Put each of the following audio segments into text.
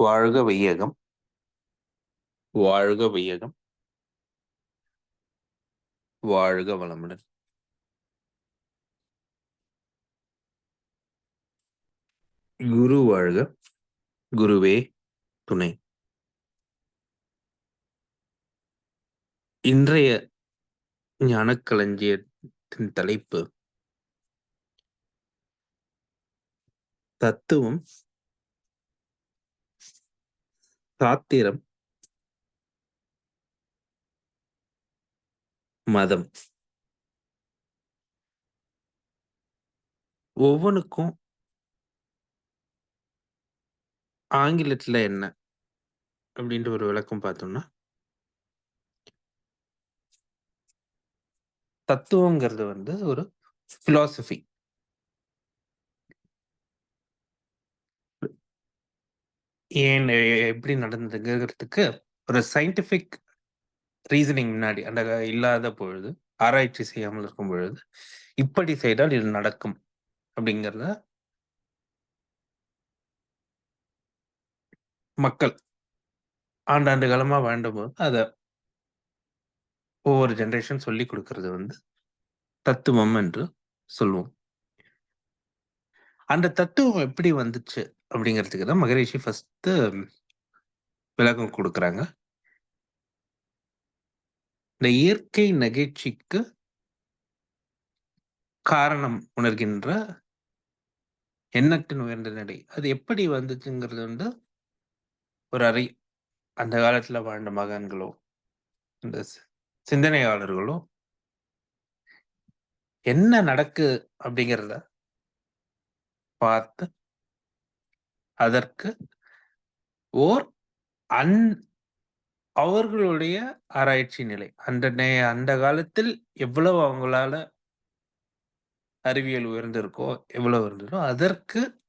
வாழ்க வையகம். வாழ்க வையகம். வாழ்க வளமுடன். குரு வாழ்க குருவே துணை. இன்றைய ஞானக்களஞ்சியத்தின் தலைப்பு தத்துவம் சாத்திரம். மதம். ஒவ்வொன்றுக்கும் ஆங்கிலத்தில் என்ன அப்படின்ற ஒரு விளக்கம் பார்த்தோம்னா தத்துவங்கிறது வந்து ஒரு ஃபிலாசபி ஏன் எப்படி நடந்ததுங்கிறதுக்கு ஒரு சயின்டிஃபிக் ரீசனிங் முன்னாடி அந்த இல்லாத பொழுது ஆராய்ச்சி செய்யாமல் இருக்கும் பொழுது இப்படி செய்தால் இது நடக்கும் அப்படிங்கிறத மக்கள் ஆண்டாண்டு காலமாக வேண்டும்போது அதை ஒவ்வொரு ஜென்ரேஷன் சொல்லி கொடுக்கறது வந்து தத்துவம் என்று சொல்லுவோம் அந்த தத்துவம் எப்படி வந்துச்சு? அப்படிங்கிறதுக்கு தான் மகரிஷி ஃபஸ்ட்டு விளக்கம் கொடுக்குறாங்க. இந்த இயற்கை நகைச்சிக்கு காரணம் உணர்கின்ற எண்ணத்தின் உயர்ந்த நிலை. அது எப்படி வந்துச்சுங்கிறது வந்து ஒரு அறை அந்த காலத்துல வாழ்ந்த மகான்களோ இந்த சி- சிந்தனையாளர்களோ என்ன நடக்கு அப்படிங்கிறத பார்த்து அதற்கு ஓர் அன் அவர்களுடைய ஆராய்ச்சி நிலை. அந்த நே- அந்த காலத்தில் எவ்வளவு அவங்களால அறிவியல் உயர்ந்திருக்கோ எவ்வளவு இருந்ததோ அதற்கு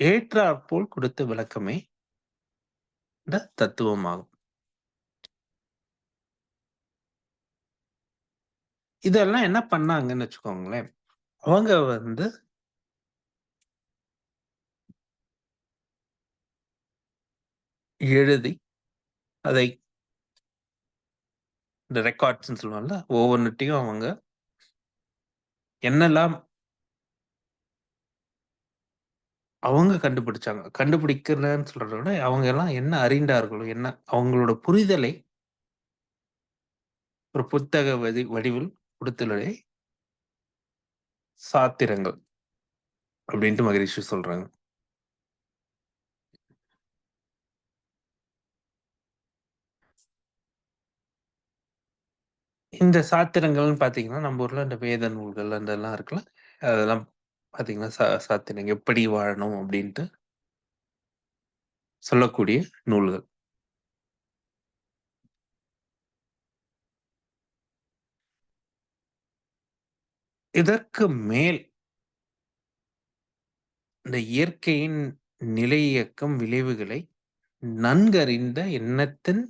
ஏற்றாற்போல் கொடுத்த விளக்கமே இந்த தத்துவமாகும். இதெல்லாம் என்ன பண்ணாங்கன்னு வச்சுக்கோங்களேன். அவங்க வந்து எழுதி அதை இந்த ரெக்கார்ட்ஸ்ன்னு சொல்லுவாங்கல்ல ஒவ்வொன்றுட்டையும் அவங்க என்னெல்லாம் அவங்க கண்டுபிடிச்சாங்க. கண்டுபிடிக்கிறதுன்னு சொல்றத விட அவங்க எல்லாம் என்ன அறிந்தார்களோ என்ன அவங்களோட புரிதலை ஒரு புத்தக வதி வடிவில் கொடுத்துள்ளதை சாத்திரங்கள் அப்படின்ட்டு மகரிஷி சொல்றாங்க. இந்த சாத்திரங்கள்னு பாத்தீங்கன்னா நம்ம ஊர்ல இந்த வேத நூல்கள் அந்த எல்லாம் இருக்குல்ல அதெல்லாம் பாத்தீங்கன்னா சா சாத்திரங்க. எப்படி வாழணும் அப்படின்ட்டு சொல்லக்கூடிய நூல்கள். இதற்கு மேல் இந்த இயற்கையின் நிலை இயக்கம் விளைவுகளை நன்கறிந்த எண்ணத்தின்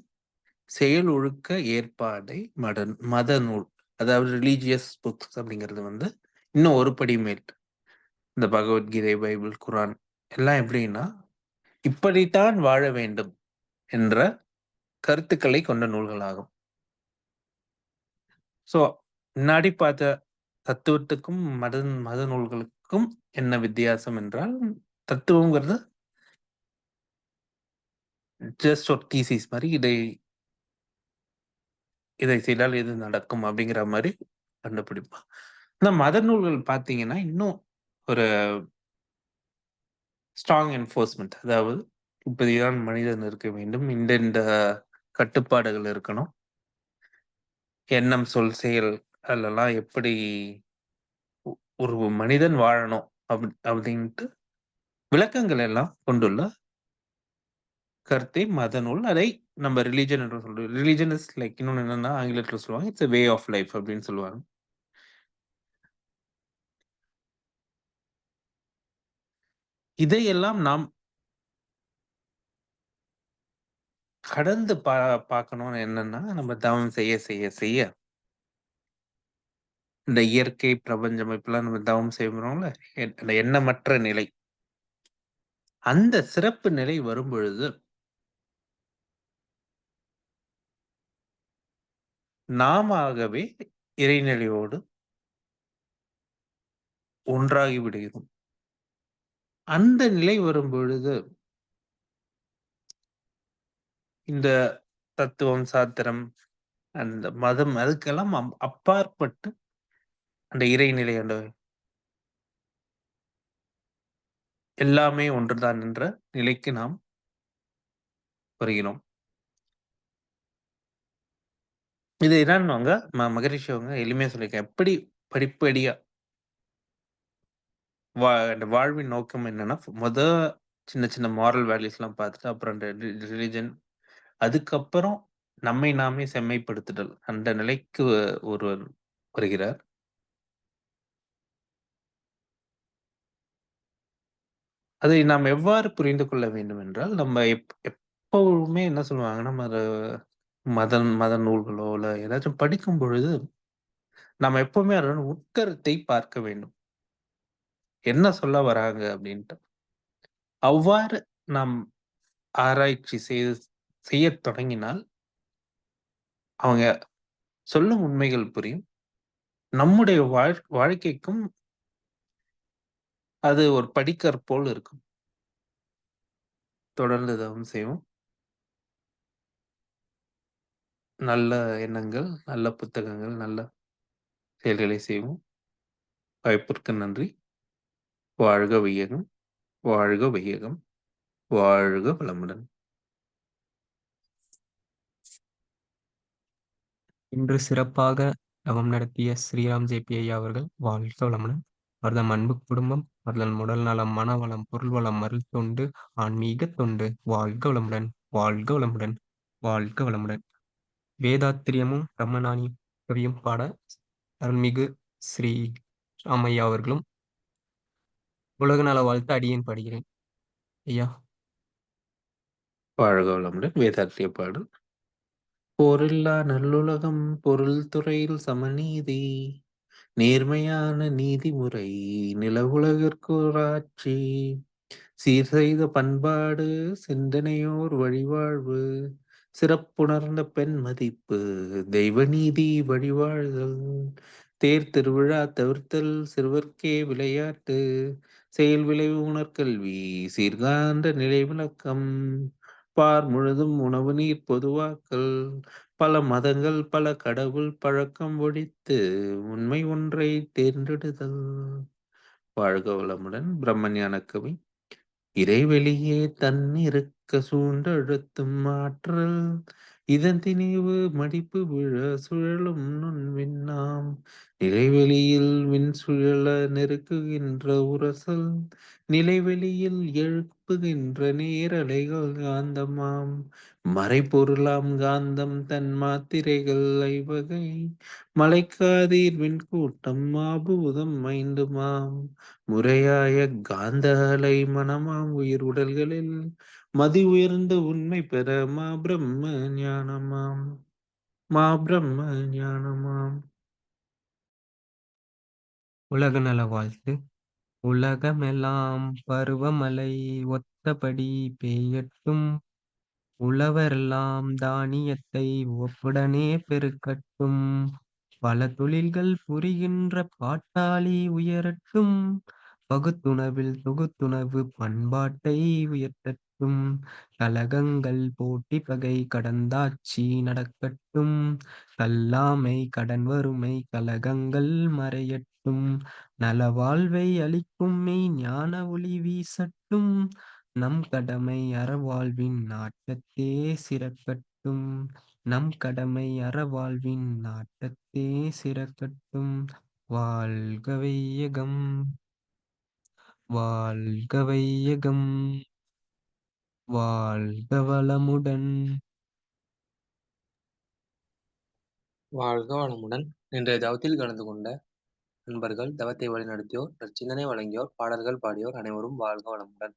செயல் ஒழுக்க ஏற்பாடை மத மத நூல் அதாவது ரிலீஜியஸ் புக்ஸ் அப்படிங்கிறது வந்து இன்னும் ஒரு படி மேல். இந்த பகவத்கீதை பைபிள் குரான் எல்லாம் எப்படின்னா இப்படித்தான் வாழ வேண்டும் என்ற கருத்துக்களை கொண்ட நூல்களாகும். ஸோ முன்னாடி பார்த்த தத்துவத்துக்கும் மத மத நூல்களுக்கும் என்ன வித்தியாசம் என்றால் தத்துவங்கிறது ஜஸ்ட் ஒரு தீசிஸ் மாதிரி இதை இதை செய்தால் இது நடக்கும் அப்படிங்கிற மாதிரி கண்டுபிடிப்பான் இந்த மத நூல்கள் பார்த்தீங்கன்னா இன்னும் ஒரு ஸ்ட்ராங் என்ஃபோர்ஸ்மெண்ட் அதாவது இப்படிதான் மனிதன் இருக்க வேண்டும் இந்த இந்த கட்டுப்பாடுகள் இருக்கணும். எண்ணம் சொல் செயல் அதெல்லாம் எப்படி ஒரு மனிதன் வாழணும் அப்படி அப்படின்ட்டு விளக்கங்கள் எல்லாம் கொண்டுள்ள கருத்தை மத நூல். அதை நம்ம ரிலீஜன் என்று சொல்றோம் ரிலீஜன் இஸ் லைக் இன்னொன்று என்னன்னா ஆங்கிலத்தில் சொல்லுவாங்க இட்ஸ் வே ஆஃப் லைஃப் அப்படின்னு சொல்லுவாங்க. இதையெல்லாம் நாம் கடந்து பா பார்க்கணும்னு என்னன்னா நம்ம தவம் செய்ய செய்ய செய்ய. இந்த இயற்கை பிரபஞ்சம் இப்பெல்லாம் நம்ம தவம் செய்யறோம்ல அந்த எண்ணமற்ற நிலை. அந்த சிறப்பு நிலை வரும்பொழுது நாமாகவே இறைநிலையோடு ஒன்றாகி விடுகிறோம். அந்த நிலை வரும்பொழுது இந்த தத்துவம், சாத்திரம், அந்த மதம் அதுக்கெல்லாம் அப்பாற்பட்டு அந்த இறைநிலை அந்த எல்லாமே ஒன்றுதான் என்ற நிலைக்கு நாம் வருகிறோம். இது என்னன்னுவாங்க ம மகரிஷி அவங்க எளிமையா சொல்லியிருக்கேன் எப்படி படிப்படியா வா அந்த வாழ்வின் நோக்கம் என்னன்னா, மொத சின்ன சின்ன மாரல் வேல்யூஸ்லாம் பார்த்துட்டு, அப்புறம் அந்த ரிலிஜன் அதுக்கப்புறம் நம்மை நாமே செம்மைப்படுத்துதல். அந்த நிலைக்கு ஒருவர் வருகிறார். அதை நாம் எவ்வாறு புரிந்து கொள்ள வேண்டும் என்றால், நம்ம எப் எப்பவுமே என்ன சொல்லுவாங்கன்னா, நம்ம மத மத நூல்களோ, இல்ல ஏதாச்சும் படிக்கும் பொழுது, நம்ம எப்பவுமே அதோட உட்கருத்தை பார்க்க வேண்டும். என்ன சொல்ல வராங்க அப்படின்ட்டு. அவ்வாறு நாம் ஆராய்ச்சி செய்து செய்யத் தொடங்கினால் அவங்க சொல்லும் உண்மைகள் புரியும். நம்முடைய வாழ் வாழ்க்கைக்கும் அது ஒரு படிக்கற்போல் இருக்கும். தொடர்ந்து தவம் செய்வோம். நல்ல எண்ணங்கள், நல்ல புத்தகங்கள், நல்ல செயல்களை செய்வோம். வாய்ப்பிற்கு நன்றி. வாழ்க வையகம், வாழ்க வையகம், வாழ்க வளமுடன். இன்று சிறப்பாக தவம் நடத்திய ஸ்ரீராம் ஜே.பி. ஐயா அவர்கள் வாழ்க வளமுடன். அவர்தம் அன்பு குடும்பம், அவர்தம் உடல் நலம், மனவளம், பொருள் வளம், அருள் தொண்டு, ஆன்மீக தொண்டு வாழ்க வளமுடன், வாழ்க வளமுடன், வாழ்க வளமுடன். வேதாத்திரியமும் பிரம்மஞானி கவியும் பாட அருள்மிகு ஸ்ரீ ராமையா அவர்களும் உலக நல வாழ்த்து அடியேன் பாடுகிறேன். ஐயா வாழ்க வளமுடன். வேதாத்திரிய பாடல். போரில்லா நல்லுலகம், பொருள் துறையில் சமநீதி, நேர்மையான நீதிமுறை, நிலவுலகிற்கோராட்சி, சீர் செய்த பண்பாடு, சிந்தனையோர் வழிவாழ்வு, சிறப்புணர்ந்த பெண் மதிப்பு, தெய்வ நீதி வழிவாழ்தல், தேர் திருவிழா தவிர்த்தல், சிறுவர்க்கே விளையாட்டு, செயல் விளைவு உணர்கல்வி, சீர்காந்த நிலை விளக்கம், பார் முழுதும் உணவு நீர் பொதுவாக்கல், பல மதங்கள் பல கடவுள் பழக்கம் ஒழித்து, உண்மை ஒன்றை தேர்ந்தெடுதல். வாழ்க வளமுடன். பிரம்மஞான கவி. இறைவெளியே தன்னிருக்க சூண்டழுத்தும் ஆற்றல், இதன் திணிவு மடிப்பு விழ சுழலும் நுண்விண்ணாம், நிலைவெளியில் மின் சுழல நெருக்குகின்ற உரசல், நிலைவெளியில் எழுப்புகின்ற நேரலைகள் காந்தமாம், மறைபொருளாம் காந்தம் தன் மாத்திரைகள் ஐவகை, மலைக்காதீர் விண்கூட்டம் மாபூதம் மைந்துமாம் முறையாய காந்த அலை மனமாம் உயிர் உடல்களில். மதி உயர்ந்த உண்மை பெற மா பிரம்ம ஞானமாம். மா பிரம்ம ஞானமாம். உலக நல வாழ்த்து. உலகமெல்லாம் பருவமழை ஒத்தபடி பெய்யட்டும் உழவரெல்லாம் தானியத்தை ஒப்புடனே பெருக்கட்டும். பல தொழில்கள் புரிகின்ற பாட்டாளி உயரட்டும். பகுத்துணவில் தொகுத்துணவு பண்பாட்டை உயர்த்தட்டும். கலகங்கள் போட்டி பகை கடந்தாட்சி நடக்கட்டும். கல்லாமை கடன் வறுமை கலகங்கள் மறையட்டும். நலவாழ்வை அளிக்கும் மெய் ஞான ஒளி வீசட்டும். நம் கடமை அறவாழ்வின் நாட்டத்தே சிறக்கட்டும். நம் கடமை அறவாழ்வின் நாட்டத்தே சிறக்கட்டும். வாழ்க வையகம். வாழ்க வையகம் வாழ்க வளமுடன். வாழ்க வளமுடன். இன்றைய தவத்தில் கலந்து கொண்ட நண்பர்கள் தவத்தை வழிநடத்தியோர் நற்சிந்தனை வழங்கியோர் பாடல்கள் பாடியோர் அனைவரும் வாழ்க வளமுடன்.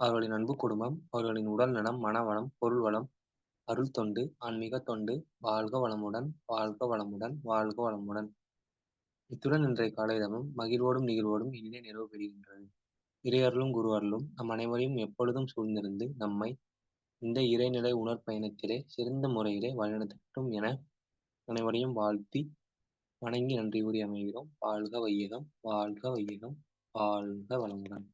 அவர்களின் அன்பு குடும்பம் அவர்களின் உடல் நலம் மனவளம் பொருள் வளம் அருள் தொண்டு ஆன்மீக தொண்டு வாழ்க வளமுடன் வாழ்க வளமுடன் வாழ்க வளமுடன். இத்துடன் இன்றைய காலை மகிழ்வோடும் நிகழ்வோடும் இனிதே நிறைவு பெறுகின்றது. இறையருளும் குரு அருளும் நம் அனைவரையும் எப்பொழுதும் சூழ்ந்திருந்து நம்மை இந்த இறைநிலை உணர்பயணத்திலே சிறந்த முறையிலே வழிநடத்தட்டும் என அனைவரையும் வாழ்த்தி வணங்கி நன்றி கூறி அமைகிறோம். வாழ்க வையகம் வாழ்க வையகம் வாழ்க வளமுடன்.